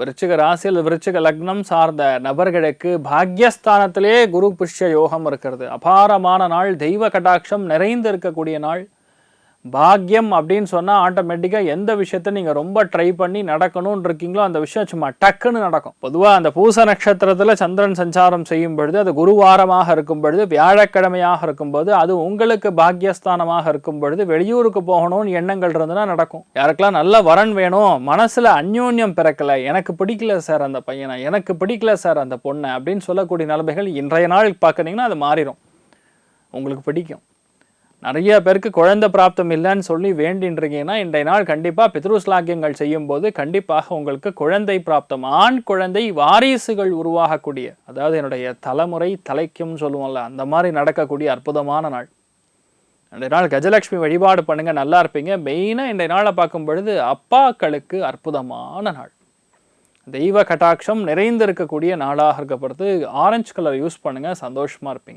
விருச்சிக ராசியில் விருச்சிக லக்னம் சார்ந்த நபர்களுக்கு பாக்யஸ்தானத்திலே குரு புஷ்ய யோகம் இருக்கிறது. அபாரமான நாள் தெய்வ கடாட்சம் நிறைந்து இருக்கக்கூடிய நாள். பாக்யம் அப்படின்னு சொன்னால் ஆட்டோமேட்டிக்காக எந்த விஷயத்த நீங்கள் ரொம்ப ட்ரை பண்ணி நடக்கணும்னு இருக்கீங்களோ அந்த விஷயம் சும்மா டக்குன்னு நடக்கும். பொதுவாக அந்த பூச நட்சத்திரத்தில் சந்திரன் சஞ்சாரம் செய்யும் பொழுது அது குருவாரமாக இருக்கும் பொழுது வியாழக்கிழமையாக இருக்கும்போது அது உங்களுக்கு பாக்யஸ்தானமாக இருக்கும் பொழுது வெளியூருக்கு போகணும்னு எண்ணங்கள் இருந்ததுன்னா நடக்கும். யாருக்கெல்லாம் நல்ல வரன் வேணும் மனசில் அந்யோன்யம் பிறக்கல எனக்கு பிடிக்கல சார் அந்த பையனை எனக்கு பிடிக்கல சார் அந்த பொண்ணை அப்படின்னு சொல்லக்கூடிய நிலைமைகள் இன்றைய நாள் பார்க்குறீங்கன்னா அது மாறிடும் உங்களுக்கு பிடிக்கும். நிறைய பேருக்கு குழந்தை பிராப்தம் இல்லைன்னு சொல்லி வேண்டின்றீங்கன்னா இருக்கீங்கன்னா இன்றைய நாள் கண்டிப்பாக பித்ருஸ்லாக்கியங்கள் செய்யும்போது கண்டிப்பாக உங்களுக்கு குழந்தை பிராப்தம் ஆண் குழந்தை வாரிசுகள் உருவாகக்கூடிய அதாவது என்னுடைய தலைமுறை தலைக்கும் சொல்லுவோம்ல அந்த மாதிரி நடக்கக்கூடிய அற்புதமான நாள். இன்றைய நாள் கஜலட்சுமி வழிபாடு பண்ணுங்க நல்லா இருப்பீங்க. மெயினாக இன்றைய நாளை பார்க்கும் பொழுது அப்பாக்களுக்கு அற்புதமான நாள். தெய்வ கட்டாட்சம் நிறைந்திருக்கக்கூடிய நாளாக இருக்கப்படுது. ஆரஞ்சு கலர் யூஸ் பண்ணுங்கள் சந்தோஷமாக இருப்பீங்க.